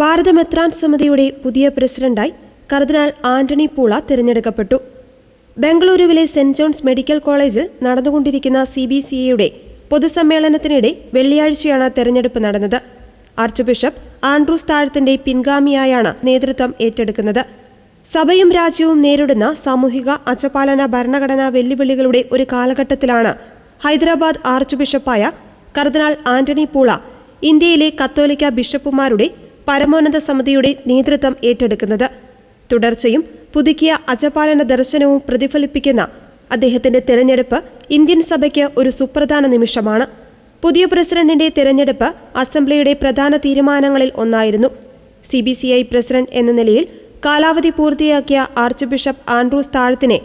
ഭാരത മെത്രാൻ സമിതിയുടെ പുതിയ പ്രസിഡന്റായി കർദിനാൾ ആന്റണി പൂള തിരഞ്ഞെടുക്കപ്പെട്ടു. ബംഗളൂരുവിലെ സെന്റ് ജോൺസ് മെഡിക്കൽ കോളേജിൽ നടന്നുകൊണ്ടിരിക്കുന്ന സി ബി സി എയുടെ പൊതുസമ്മേളനത്തിനിടെ വെള്ളിയാഴ്ചയാണ് തെരഞ്ഞെടുപ്പ് നടന്നത്. ആർച്ച് ബിഷപ്പ് ആൻഡ്രൂസ് താഴത്തിന്റെ പിൻഗാമിയായാണ് നേതൃത്വം ഏറ്റെടുക്കുന്നത്. സഭയും രാജ്യവും നേരിടുന്ന സാമൂഹിക അച്ചപാലന ഭരണഘടനാ വെല്ലുവിളികളുടെ ഒരു കാലഘട്ടത്തിലാണ് ഹൈദരാബാദ് ആർച്ച് ബിഷപ്പായ കർദിനാൾ ആന്റണി പൂള ഇന്ത്യയിലെ കത്തോലിക്ക ബിഷപ്പുമാരുടെ പരമോന്നത സമിതിയുടെ നേതൃത്വം ഏറ്റെടുക്കുന്നത്. തുടർച്ചയും പുതുക്കിയ അജപാലന ദർശനവും പ്രതിഫലിപ്പിക്കുന്ന അദ്ദേഹത്തിന്റെ തെരഞ്ഞെടുപ്പ് ഇന്ത്യൻ സഭയ്ക്ക് ഒരു സുപ്രധാന നിമിഷമാണ്. പുതിയ പ്രസിഡന്റിന്റെ തെരഞ്ഞെടുപ്പ് അസംബ്ലിയുടെ പ്രധാന തീരുമാനങ്ങളിൽ ഒന്നായിരുന്നു. C B C I president എന്ന നിലയിൽ കാലാവധി പൂർത്തിയാക്കിയ ആർച്ച് ബിഷപ്പ് ആൻഡ്രൂസ് താഴത്തിനെ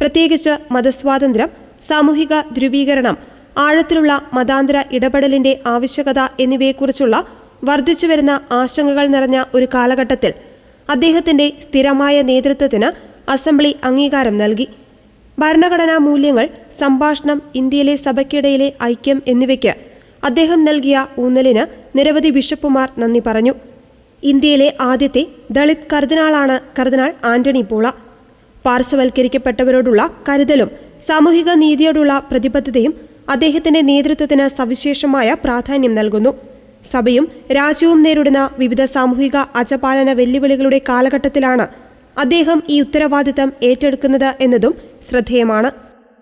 പ്രത്യേകിച്ച് മതസ്വാതന്ത്ര്യം സാമൂഹിക ധ്രുവീകരണം ആഴത്തിലുള്ള മതാന്തര ഇടപെടലിന്റെ ആവശ്യകത എന്നിവയെക്കുറിച്ചുള്ള വർദ്ധിച്ചുവരുന്ന ആശങ്കകൾ നിറഞ്ഞ ഒരു കാലഘട്ടത്തിൽ അദ്ദേഹത്തിന്റെ സ്ഥിരമായ നേതൃത്വത്തിന് അസംബ്ലി അംഗീകാരം നൽകി. ഭരണഘടനാ മൂല്യങ്ങൾ സംഭാഷണം ഇന്ത്യയിലെ സഭയ്ക്കിടയിലെ ഐക്യം എന്നിവയ്ക്ക് അദ്ദേഹം നൽകിയ ഊന്നലിന് നിരവധി ബിഷപ്പുമാർ നന്ദി പറഞ്ഞു. ഇന്ത്യയിലെ ആദ്യത്തെ ദളിത് കർദിനാളാണ് കർദിനാൾ ആന്റണി പൂള. പാർശ്വവൽക്കരിക്കപ്പെട്ടവരോടുള്ള കരുതലും സാമൂഹിക നീതിയോടുള്ള പ്രതിബദ്ധതയും അദ്ദേഹത്തിന്റെ നേതൃത്വത്തിന് സവിശേഷമായ പ്രാധാന്യം നൽകുന്നു. സഭയും രാജ്യവും നേരിടുന്ന വിവിധ സാമൂഹിക അജപാലന വെല്ലുവിളികളുടെ കാലഘട്ടത്തിലാണ് അദ്ദേഹം ഈ ഉത്തരവാദിത്തം ഏറ്റെടുക്കുന്നത് എന്നതും ശ്രദ്ധേയമാണ്.